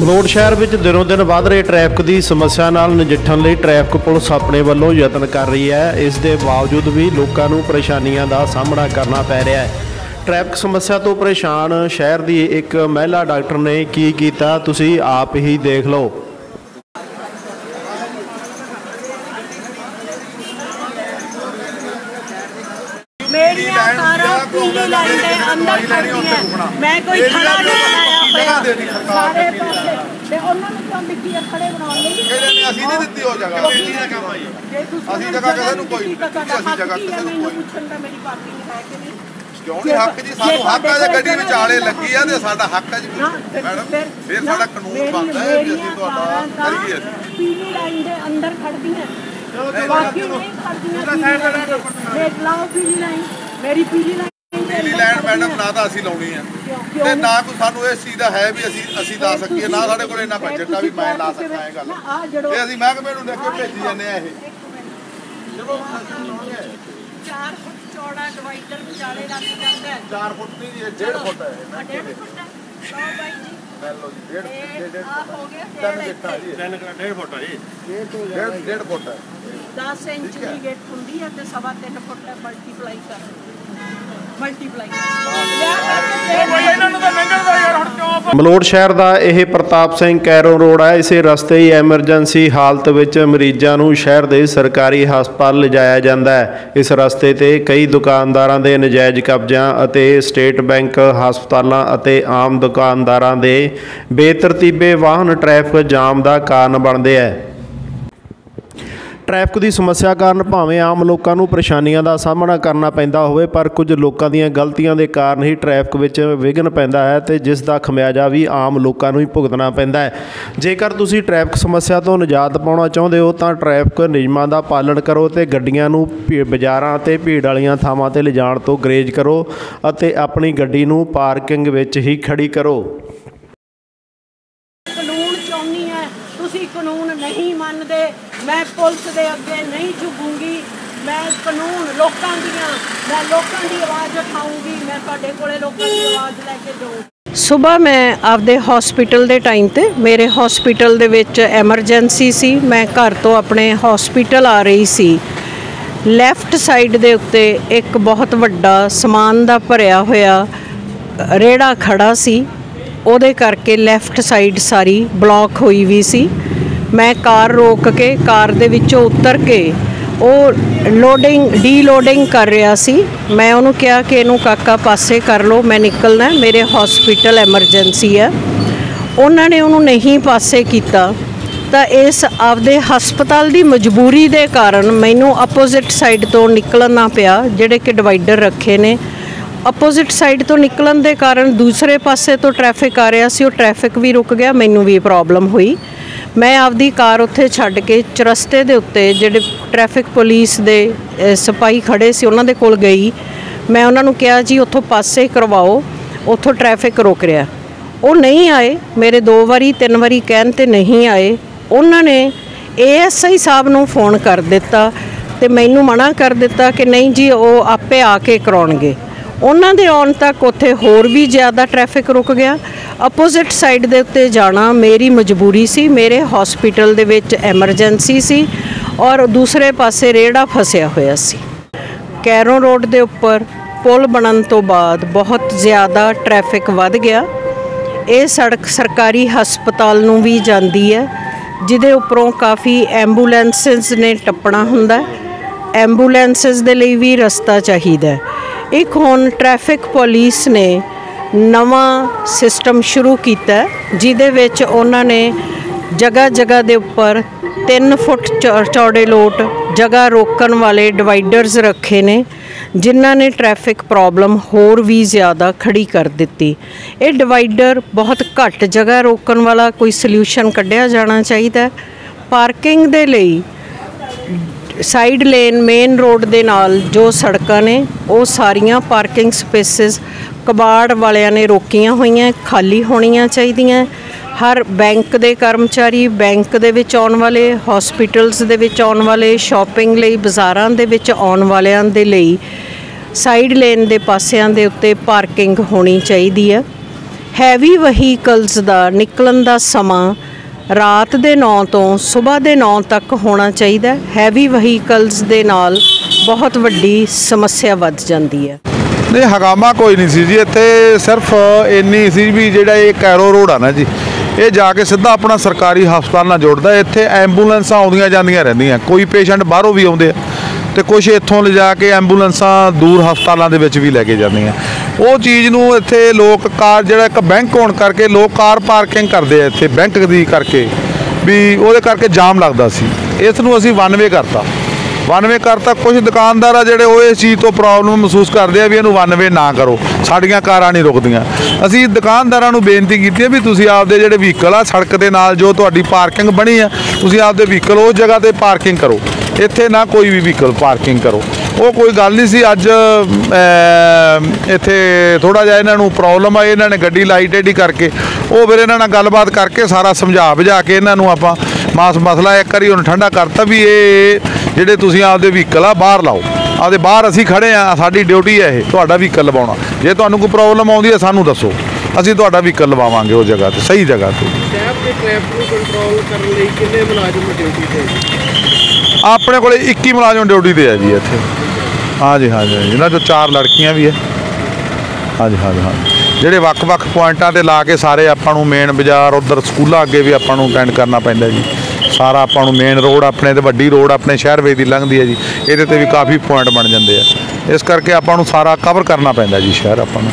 ਮਲੋਟ ਸ਼ਹਿਰ ਵਿੱਚ ਦਿਨੋਂ ਦਿਨ ਵੱਧ ਰਹੇ ਟ੍ਰੈਫਿਕ ਦੀ ਸਮੱਸਿਆ ਨਾਲ ਨਜਿੱਠਣ ਲਈ ਟ੍ਰੈਫਿਕ ਪੁਲਿਸ ਆਪਣੇ ਵੱਲੋਂ ਯਤਨ ਕਰ ਰਹੀ ਹੈ। ਇਸ ਦੇ ਬਾਵਜੂਦ ਵੀ ਲੋਕਾਂ ਨੂੰ ਪਰੇਸ਼ਾਨੀਆਂ ਦਾ ਸਾਹਮਣਾ ਕਰਨਾ ਪੈ ਰਿਹਾ ਹੈ। ਟ੍ਰੈਫਿਕ ਸਮੱਸਿਆ ਤੋਂ ਪਰੇਸ਼ਾਨ ਸ਼ਹਿਰ ਦੀ ਇੱਕ ਮਹਿਲਾ ਡਾਕਟਰ ਨੇ ਕੀ ਕੀਤਾ ਤੁਸੀਂ ਆਪ ਹੀ ਦੇਖ ਲਓ। ਮੇਰੀਆਂ ਕਾਰਾਂ ਪੀਲੀ ਲਾਈਨ ਦੇ ਅੰਦਰ ਖੜੀਆਂ ਮੈਂ ਕੋਈ ਖੜਾ ਨਹੀਂ ਸਰਕਾਰ। ਸਾਰੇ ਤਾਂ ਮਿੱਟੀ ਦੇ ਖੜੇ ਬਣਾਉਣ ਲਈ। ਕਹਿੰਦੇ ਨੇ ਅਸੀਂ ਨਹੀਂ ਦਿੱਤੀ ਉਹ ਜਗ੍ਹਾ। ਬੇਟੀ ਦਾ ਕੰਮ ਆਈ ਜੇ ਤੁਸੀਂ ਅਸੀਂ ਹੁਣ ਜਗ੍ਹਾ ਕਿਸੇ ਨੂੰ ਕੋਈ ਦਿੱਤੀ ਤਾਂ ਤੁਹਾਡਾ ਅਸੀਂ ਜਗ੍ਹਾ ਹੱਕ ਹੀ ਹੈ ਕਿਸੇ ਨੂੰ ਮੈਨੂੰ ਕੋਈ ਪੁੱਛਣ ਦਾ ਮੇਰੀ ਪਾਰਕਿੰਗ ਹੈ ਕਿ ਨਹੀਂ। ਕਿਉਂ ਨਹੀਂ? ਹੱਕ ਜੀ ਸਾਨੂੰ ਹੱਕ ਹੈ ਜੇ ਗੱਡੀ ਵਿਚਾਲੇ ਲੱਗੀ ਆ ਤੇ ਸਾਡਾ ਹੱਕ ਜੀ। ਮੈਡਮ ਫਿਰ ਸਾਡਾ ਕਾਨੂੰਨ ਬਣਦਾ ਹੈ ਅਸੀਂ ਤੁਹਾਡਾ ਕਰੀਏ। ਪੀਲੀ ਲਾਈਨ ਦੇ ਅੰਦਰ ਬਾਕੀ ਨਹੀਂ ਪੀਲੀ ਲਾਈਨ। ਮੇਰੀ ਪੀਲੀ ਲਾਈਨ ਪੀਲੀ ਖੜਦੀਆਂ। ਮੈਡਮ ਨਾ ਤਾਂ ਅਸੀਂ ਲਾਉਣੀ ਆ। ਤੇ ਨਹੀਂ? ਨਾ ਕੋਈ ਸਾਨੂੰ ਇਸ ਚੀਜ਼ ਦਾ ਹੈ ਵੀ ਅਸੀਂ ਅਸੀਂ ਲਾ ਸਕੀਏ ਨਾ ਸਾਡੇ ਕੋਲ ਇੰਨਾ ਬਜਟ ਆ ਵੀ ਮੈਂ ਲਾ ਸਕਾਂ ਇਹ ਗੱਲ। ਤੇ ਅਸੀਂ ਮਹਿਕਮੇ ਨੂੰ ਦੇਖੋ ਭੇਜੀ ਜਾਂਦੇ ਆ ਇਹ। ਚਲੋ ਚਾਰ ਫੁੱਟ ਚੌੜਾ ਡਿਵਾਈਡਰ ਵਿਚਾਲੇ ਲੱਗ ਜਾਂਦਾ ਹੈ। 4 ਫੁੱਟ ਦੀ 1.5 ਫੁੱਟ ਹੈ ਆ ਡੇਢ ਫੁੱਟ ਹੈ। ਲਓ ਬਾਈ ਜੀ। ਲੈ ਲਓ ਜੀ 1.5 ਤੇ ਆ ਹੋ। ਗਿਆ ਤਿੰਨ ਡੇਢ ਗਿੱਟਾਂ ਇੱਥੇ। ਜੀ। ਤਿੰਨ ਡੇਢ ਫੁੱਟ ਜੀ। 1.5 ਫੁੱਟ ਹੈ। 10 ਇੰਚ ਦੀ ਗੇਟ ਹੁੰਦੀ ਹੈ ਤੇ ਸਵਾ 3 ਫੁੱਟ ਹੈ ਮਲਟੀਪਲਾਈ ਕਰ ਮਲੋੜ ਸ਼ਹਿਰ ਦਾ ਇਹ ਪ੍ਰਤਾਪ ਸਿੰਘ ਕੈਰੋ ਰੋਡ ਹੈ ਇਸੇ ਰਸਤੇ ਹੀ ਐਮਰਜੈਂਸੀ ਹਾਲਤ ਵਿੱਚ ਮਰੀਜ਼ਾਂ ਨੂੰ ਸ਼ਹਿਰ ਦੇ ਸਰਕਾਰੀ ਹਸਪਤਾਲ ਲਿਜਾਇਆ ਜਾਂਦਾ ਹੈ। ਇਸ ਰਸਤੇ ਤੇ ਕਈ ਦੁਕਾਨਦਾਰਾਂ ਦੇ ਨਜਾਇਜ਼ ਕਬਜ਼ਿਆਂ ਅਤੇ ਸਟੇਟ ਬੈਂਕ ਹਸਪਤਾਲਾਂ ਅਤੇ ਆਮ ਦੁਕਾਨਦਾਰਾਂ ਦੇ ਬੇਤਰਤੀਬੇ ਵਾਹਨ ਟ੍ਰੈਫਿਕ ਜਾਮ ਦਾ ਕਾਰਨ ਬਣਦੇ ਹੈ ਟ੍ਰੈਫਿਕ ਦੀ ਸਮੱਸਿਆ ਕਾਰਨ ਭਾਵੇਂ ਆਮ ਲੋਕਾਂ ਨੂੰ ਪਰੇਸ਼ਾਨੀਆਂ ਦਾ ਸਾਹਮਣਾ ਕਰਨਾ ਪੈਂਦਾ ਹੋਵੇ, ਪਰ ਕੁਝ ਲੋਕਾਂ ਦੀਆਂ ਗਲਤੀਆਂ ਦੇ ਕਾਰਨ ਹੀ ਟ੍ਰੈਫਿਕ ਵਿੱਚ ਵਿਘਨ ਪੈਂਦਾ ਹੈ ਤੇ ਜਿਸ ਦਾ ਖਮਿਆਜਾ ਵੀ ਆਮ ਲੋਕਾਂ ਨੂੰ ਹੀ ਭੁਗਤਣਾ ਪੈਂਦਾ ਹੈ। ਜੇਕਰ ਤੁਸੀਂ ਟ੍ਰੈਫਿਕ ਸਮੱਸਿਆ ਤੋਂ ਨਿਜਾਤ ਪਾਉਣਾ ਚਾਹੁੰਦੇ ਹੋ, ਤਾਂ ਟ੍ਰੈਫਿਕ ਨਿਯਮਾਂ ਦਾ ਪਾਲਣ ਕਰੋ ਤੇ ਗੱਡੀਆਂ ਨੂੰ ਭੀ- ਬਾਜ਼ਾਰਾਂ ਤੇ ਭੀੜ ਵਾਲੀਆਂ ਥਾਵਾਂ ਤੇ ਲਿਜਾਣ ਤੋਂ ਗਰੇਜ ਕਰੋ ਅਤੇ ਆਪਣੀ ਗੱਡੀ ਨੂੰ ਪਾਰਕਿੰਗ ਵਿੱਚ ਹੀ ਖੜੀ ਕਰੋ। ਕਾਨੂੰਨ ਚਾਹੁੰਦੀ ਹੈ, ਤੁਸੀਂ ਕਾਨੂੰਨ ਨਹੀਂ ਮੰਨਦੇ ਮੈਂ ਪੁਲਿਸ ਦੇ ਅੱਗੇ ਨਹੀਂ ਝੁਕੂੰਗੀ। ਮੈਂ ਕਾਨੂੰਨ ਲੋਕਾਂ ਦੀਆਂ, ਮੈਂ ਲੋਕਾਂ ਦੀ ਆਵਾਜ਼ ਉਠਾਉਂਗੀ ਮੈਂ ਤੁਹਾਡੇ ਕੋਲੇ ਲੋਕਾਂ ਦੀ ਆਵਾਜ਼ ਲੈ ਕੇ ਜਾਊਂ ਸਵੇਰ ਮੈਂ ਆਪਦੇ ਹਸਪੀਟਲ ਦੇ ਟਾਈਮ ਤੇ, ਮੇਰੇ ਹਸਪੀਟਲ ਦੇ ਵਿੱਚ ਐਮਰਜੈਂਸੀ ਸੀ। ਮੈਂ ਘਰ ਤੋਂ ਆਪਣੇ ਹਸਪੀਟਲ ਆ ਰਹੀ ਸੀ। ਲੈਫਟ ਸਾਈਡ ਦੇ ਉੱਤੇ ਇੱਕ ਬਹੁਤ ਵੱਡਾ ਸਮਾਨ ਦਾ ਭਰਿਆ ਹੋਇਆ ਰੇੜਾ ਖੜਾ ਸੀ। ਉਹਦੇ ਕਰਕੇ ਲੈਫਟ ਸਾਈਡ ਸਾਰੀ ਬਲੌਕ ਹੋਈ ਵੀ ਸੀ। ਮੈਂ ਕਾਰ ਰੋਕ ਕੇ, ਕਾਰ ਦੇ ਵਿੱਚੋਂ ਉਤਰ ਕੇ ਉਹ ਲੋਡਿੰਗ ਡੀਲੋਡਿੰਗ ਕਰ ਰਿਹਾ ਸੀ। ਮੈਂ ਉਹਨੂੰ ਕਿਹਾ ਕਿ ਇਹਨੂੰ ਕਾਕਾ ਪਾਸੇ ਕਰ ਲਓ, ਮੈਂ ਨਿਕਲਣਾ, ਮੇਰੇ ਹਸਪੀਟਲ ਐਮਰਜੈਂਸੀ ਹੈ ਉਹਨਾਂ ਨੇ ਉਹਨੂੰ ਨਹੀਂ ਪਾਸੇ ਕੀਤਾ। ਤਾਂ ਇਸ ਆਪਦੇ ਹਸਪਤਾਲ ਦੀ ਮਜਬੂਰੀ ਦੇ ਕਾਰਨ ਮੈਨੂੰ ਆਪੋਜ਼ਿਟ ਸਾਈਡ ਤੋਂ ਨਿਕਲਣਾ ਪਿਆ, ਜਿਹੜੇ ਕਿ ਡਿਵਾਈਡਰ ਰੱਖੇ ਨੇ। ਆਪੋਜ਼ਿਟ ਸਾਈਡ ਤੋਂ ਨਿਕਲਣ ਦੇ ਕਾਰਨ ਦੂਸਰੇ ਪਾਸੇ ਤੋਂ ਟ੍ਰੈਫਿਕ ਆ ਰਿਹਾ ਸੀ, ਉਹ ਟ੍ਰੈਫਿਕ ਵੀ ਰੁਕ ਗਿਆ, ਮੈਨੂੰ ਵੀ ਪ੍ਰੋਬਲਮ ਹੋਈ। ਮੈਂ ਆਪਦੀ ਕਾਰ ਉੱਥੇ ਛੱਡ ਕੇ ਚਰਸਤੇ ਦੇ ਉੱਤੇ ਜਿਹੜੇ ਟ੍ਰੈਫਿਕ ਪੁਲਿਸ ਦੇ ਸਿਪਾਹੀ ਖੜੇ ਸੀ, ਉਹਨਾਂ ਦੇ ਕੋਲ ਗਈ। ਮੈਂ ਉਹਨਾਂ ਨੂੰ ਕਿਹਾ, ਜੀ, ਉੱਥੋਂ ਪਾਸੇ ਕਰਵਾਓ। ਉੱਥੋਂ ਟ੍ਰੈਫਿਕ ਰੋਕ ਰਿਹਾ ਉਹ ਨਹੀਂ ਆਏ। ਮੇਰੇ ਦੋ ਵਾਰੀ, ਤਿੰਨ ਵਾਰੀ ਕਹਿਣ ਤੇ ਨਹੀਂ ਆਏ। ਉਹਨਾਂ ਨੇ ਏਐਸਆਈ ਸਾਹਿਬ ਨੂੰ ਫੋਨ ਕਰ ਦਿੱਤਾ ਤੇ ਮੈਨੂੰ ਮਨਾ ਕਰ ਦਿੱਤਾ ਕਿ ਨਹੀਂ ਜੀ, ਉਹ ਆਪੇ ਆ ਕੇ ਕਰਾਉਣਗੇ। ਉਹਨਾਂ ਦੇ ਆਉਣ ਤੱਕ ਉੱਥੇ ਹੋਰ ਵੀ ਜ਼ਿਆਦਾ ਟ੍ਰੈਫਿਕ ਰੁਕ ਗਿਆ। ਆਪੋਜ਼ਿਟ ਸਾਈਡ ਦੇ ਉੱਤੇ ਜਾਣਾ ਮੇਰੀ ਮਜਬੂਰੀ ਸੀ, ਮੇਰੇ ਹਸਪੀਟਲ ਦੇ ਵਿੱਚ ਐਮਰਜੈਂਸੀ ਸੀ ਔਰ ਦੂਸਰੇ ਪਾਸੇ ਰੇੜਾ ਫਸਿਆ ਹੋਇਆ ਸੀ। ਕੈਰੋਂ ਰੋਡ ਦੇ ਉੱਪਰ ਪੁਲ ਬਣਨ ਤੋਂ ਬਾਅਦ ਬਹੁਤ ਜ਼ਿਆਦਾ ਟ੍ਰੈਫਿਕ ਵੱਧ ਗਿਆ। ਇਹ ਸੜਕ ਸਰਕਾਰੀ ਹਸਪਤਾਲ ਨੂੰ ਵੀ ਜਾਂਦੀ ਹੈ, ਜਿਹਦੇ ਉੱਪਰੋਂ ਕਾਫੀ ਐਂਬੂਲੈਂਸਸ ਨੇ ਟੱਪਣਾ ਹੁੰਦਾ ਹੈ। ਐਂਬੂਲੈਂਸਸ ਦੇ ਲਈ ਵੀ ਰਸਤਾ ਚਾਹੀਦਾ ਹੈ। ਇੱਕ ਹੁਣ ਟ੍ਰੈਫਿਕ ਪੁਲਿਸ ਨੇ ਨਵਾਂ ਸਿਸਟਮ ਸ਼ੁਰੂ ਕੀਤਾ ਜਿਹਦੇ ਵਿੱਚ ਉਹਨਾਂ ਨੇ ਜਗ੍ਹਾ ਜਗ੍ਹਾ ਦੇ ਉੱਪਰ 3 ਫੁੱਟ ਚੌ- ਚੌੜੇ ਲੋਟ ਜਗ੍ਹਾ ਰੋਕਣ ਵਾਲੇ ਡਿਵਾਈਡਰਸ ਰੱਖੇ ਨੇ, ਜਿਨ੍ਹਾਂ ਨੇ ਟ੍ਰੈਫਿਕ ਪ੍ਰੋਬਲਮ ਹੋਰ ਵੀ ਜ਼ਿਆਦਾ ਖੜੀ ਕਰ ਦਿੱਤੀ। ਇਹ ਡਿਵਾਈਡਰ ਬਹੁਤ ਘੱਟ ਜਗ੍ਹਾ ਰੋਕਣ ਵਾਲਾ ਕੋਈ ਸੋਲੂਸ਼ਨ ਕੱਢਿਆ ਜਾਣਾ ਚਾਹੀਦਾ ਪਾਰਕਿੰਗ ਦੇ ਲਈ ਸਾਈਡ ਲੇਨ ਮੇਨ ਰੋਡ ਦੇ ਨਾਲ ਜੋ ਸੜਕਾਂ ਨੇ, ਉਹ ਸਾਰੀਆਂ ਪਾਰਕਿੰਗ ਸਪੇਸਿਸ ਕਬਾੜ ਵਾਲਿਆਂ ਨੇ ਰੋਕੀਆਂ ਹੋਈਆਂ, ਖਾਲੀ ਹੋਣੀਆਂ ਚਾਹੀਦੀਆਂ। ਹਰ ਬੈਂਕ ਦੇ ਕਰਮਚਾਰੀ ਬੈਂਕ ਦੇ ਵਿੱਚ ਆਉਣ ਵਾਲੇ ਹਸਪੀਟਲਸ ਦੇ ਵਿੱਚ ਆਉਣ ਵਾਲੇ ਸ਼ਾਪਿੰਗ ਲਈ, ਬਾਜ਼ਾਰਾਂ ਦੇ ਵਿੱਚ ਆਉਣ ਵਾਲਿਆਂ ਦੇ ਲਈ ਸਾਈਡ ਲੇਨ ਦੇ ਪਾਸਿਆਂ ਦੇ ਉੱਤੇ ਪਾਰਕਿੰਗ ਹੋਣੀ ਚਾਹੀਦੀ ਹੈ। ਹੈਵੀ ਵਹੀਕਲਸ ਦਾ ਨਿਕਲਣ ਦਾ ਸਮਾਂ ਰਾਤ ਦੇ 9 ਤੋਂ ਸਵੇਰ ਦੇ 9 ਤੱਕ ਹੋਣਾ ਚਾਹੀਦਾ ਹੈਵੀ ਵਹੀਕਲਸ ਦੇ ਨਾਲ ਬਹੁਤ ਵੱਡੀ ਸਮੱਸਿਆ ਵੱਧ ਜਾਂਦੀ ਹੈ। ਨਹੀਂ, ਹਗਾਮਾ ਕੋਈ ਨਹੀਂ ਸੀ ਜੀ। ਇੱਥੇ ਸਿਰਫ ਇੰਨੀ ਸੀ ਵੀ ਜਿਹੜਾ ਇਹ ਕੈਰੋ ਰੋਡ ਆ ਨਾ ਜੀ, ਇਹ ਜਾ ਕੇ ਸਿੱਧਾ ਆਪਣਾ ਸਰਕਾਰੀ ਹਸਪਤਾਲ ਨਾਲ ਜੋੜਦਾ। ਇੱਥੇ ਐਂਬੂਲੈਂਸਾਂ ਆਉਂਦੀਆਂ ਜਾਂਦੀਆਂ ਰਹਿੰਦੀਆਂ। ਕੋਈ ਪੇਸ਼ੈਂਟ ਬਾਹਰੋਂ ਵੀ ਆਉਂਦੇ ਆ ਤੇ ਕੁਝ ਇੱਥੋਂ ਲਿਜਾ ਕੇ ਐਂਬੂਲੈਂਸਾਂ ਦੂਰ ਹਸਪਤਾਲਾਂ ਦੇ ਵਿੱਚ ਵੀ ਲੈ ਕੇ ਜਾਂਦੀਆਂ। ਉਹ ਚੀਜ਼ ਨੂੰ ਇੱਥੇ ਲੋਕ ਕਾਰ ਜਿਹੜਾ ਇੱਕ ਬੈਂਕ ਹੋਣ ਕਰਕੇ ਲੋਕ ਕਾਰ ਪਾਰਕਿੰਗ ਕਰਦੇ ਆ ਇੱਥੇ ਬੈਂਕ ਦੀ ਕਰਕੇ ਵੀ ਉਹਦੇ ਕਰਕੇ ਜਾਮ ਲੱਗਦਾ ਸੀ। ਇਸ ਨੂੰ ਅਸੀਂ ਵਨਵੇ ਕਰਤਾ। ਵਨਵੇ ਕਰਤਾ ਕੁਝ ਦੁਕਾਨਦਾਰ ਆ ਜਿਹੜੇ ਉਹ ਇਸ ਚੀਜ਼ ਤੋਂ ਪ੍ਰੋਬਲਮ ਮਹਿਸੂਸ ਕਰਦੇ ਆ ਵੀ ਇਹਨੂੰ ਵਨਵੇ ਨਾ ਕਰੋ। ਸਾਡੀਆਂ ਕਾਰਾਂ ਨਹੀਂ ਰੁਕਦੀਆਂ। ਅਸੀਂ ਦੁਕਾਨਦਾਰਾਂ ਨੂੰ ਬੇਨਤੀ ਕੀਤੀ ਹੈ ਵੀ ਤੁਸੀਂ ਆਪਦੇ ਜਿਹੜੇ ਵਹੀਕਲ ਆ ਸੜਕ ਦੇ ਨਾਲ ਜੋ ਤੁਹਾਡੀ ਪਾਰਕਿੰਗ ਬਣੀ ਆ, ਤੁਸੀਂ ਆਪਦੇ ਵਹੀਕਲ ਉਸ ਜਗ੍ਹਾ ਤੇ ਪਾਰਕਿੰਗ ਕਰੋ। ਇੱਥੇ ਨਾ ਕੋਈ ਵੀ ਵਹੀਕਲ ਪਾਰਕਿੰਗ ਕਰੋ। ਉਹ ਕੋਈ ਗੱਲ ਨਹੀਂ ਸੀ ਅੱਜ ਇੱਥੇ ਥੋੜਾ ਜਿਹਾ ਇਹਨਾਂ ਨੂੰ ਪ੍ਰੋਬਲਮ ਆ ਇਹਨਾਂ ਨੇ ਗੱਡੀ ਲਾਈ ਟੇਢੀ ਕਰਕੇ। ਉਹ ਫਿਰ ਇਹਨਾਂ ਨਾਲ ਗੱਲਬਾਤ ਕਰਕੇ ਸਾਰਾ ਸਮਝਾ ਬੁਝਾ ਕੇ ਇਹਨਾਂ ਨੂੰ ਆਪਾਂ ਮਾਸ ਮਸਲਾ ਇੱਕ ਵਾਰੀ ਹੁਣ ਠੰਡਾ ਕਰਤਾ ਵੀ ਇਹ ਜਿਹੜੇ ਤੁਸੀਂ ਆਪਦੇ ਵਹੀਕਲ ਆ ਬਾਹਰ ਲਾਓ। ਆਪਦੇ ਬਾਹਰ ਅਸੀਂ ਖੜੇ ਆ ਸਾਡੀ ਡਿਊਟੀ ਹੈ ਇਹ ਤੁਹਾਡਾ ਵਹੀਕਲ ਲਵਾਉਣਾ। ਜੇ ਤੁਹਾਨੂੰ ਕੋਈ ਪ੍ਰੋਬਲਮ ਆਉਂਦੀ ਹੈ ਸਾਨੂੰ ਦੱਸੋ। ਅਸੀਂ ਤੁਹਾਡਾ ਵਹੀਕਲ ਲਵਾਵਾਂਗੇ ਉਹ ਜਗ੍ਹਾ ਤੇ ਸਹੀ ਜਗ੍ਹਾ ਤੇ। ਸ਼ਹਿਰ ਦੇ ਟ੍ਰੈਫਿਕ ਨੂੰ ਕੰਟਰੋਲ ਕਰਨ ਲਈ ਕਿੰਨੇ ਮੁਲਾਜ਼ਮ ਡਿਊਟੀ ਤੇ? ਆਪਣੇ ਕੋਲੇ 21 ਮੁਲਾਜ਼ਮ ਡਿਊਟੀ ਤੇ ਹੈ ਜੀ ਇੱਥੇ। ਹਾਂਜੀ ਹਾਂਜੀ ਹਾਂਜੀ। ਇਹਨਾਂ ਚੋਂ ਚਾਰ ਲੜਕੀਆਂ ਵੀ ਹੈ ਹਾਂਜੀ ਹਾਂਜੀ ਹਾਂਜੀ। ਜਿਹੜੇ ਵੱਖ-ਵੱਖ ਪੁਆਇੰਟਾਂ ਤੇ ਲਾ ਕੇ ਸਾਰੇ ਆਪਾਂ ਨੂੰ ਮੇਨ ਬਾਜ਼ਾਰ, ਉਧਰ ਸਕੂਲਾਂ ਅੱਗੇ ਵੀ ਆਪਾਂ ਨੂੰ ਅਟੈਂਡ ਕਰਨਾ ਪੈਂਦਾ ਜੀ। ਸਾਰਾ ਆਪਾਂ ਨੂੰ ਮੇਨ ਰੋਡ ਆਪਣੇ ਤੇ, ਵੱਡੀ ਰੋਡ ਆਪਣੇ ਸ਼ਹਿਰ ਵੇ ਦੀ ਲੰਘਦੀ ਹੈ ਜੀ। ਇਹਦੇ ਤੇ ਵੀ ਕਾਫੀ ਪੁਆਇੰਟ ਬਣ ਜਾਂਦੇ ਆ ਇਸ ਕਰਕੇ ਆਪਾਂ ਨੂੰ ਸਾਰਾ ਕਵਰ ਕਰਨਾ ਪੈਂਦਾ ਜੀ, ਸ਼ਹਿਰ ਆਪਾਂ ਨੂੰ।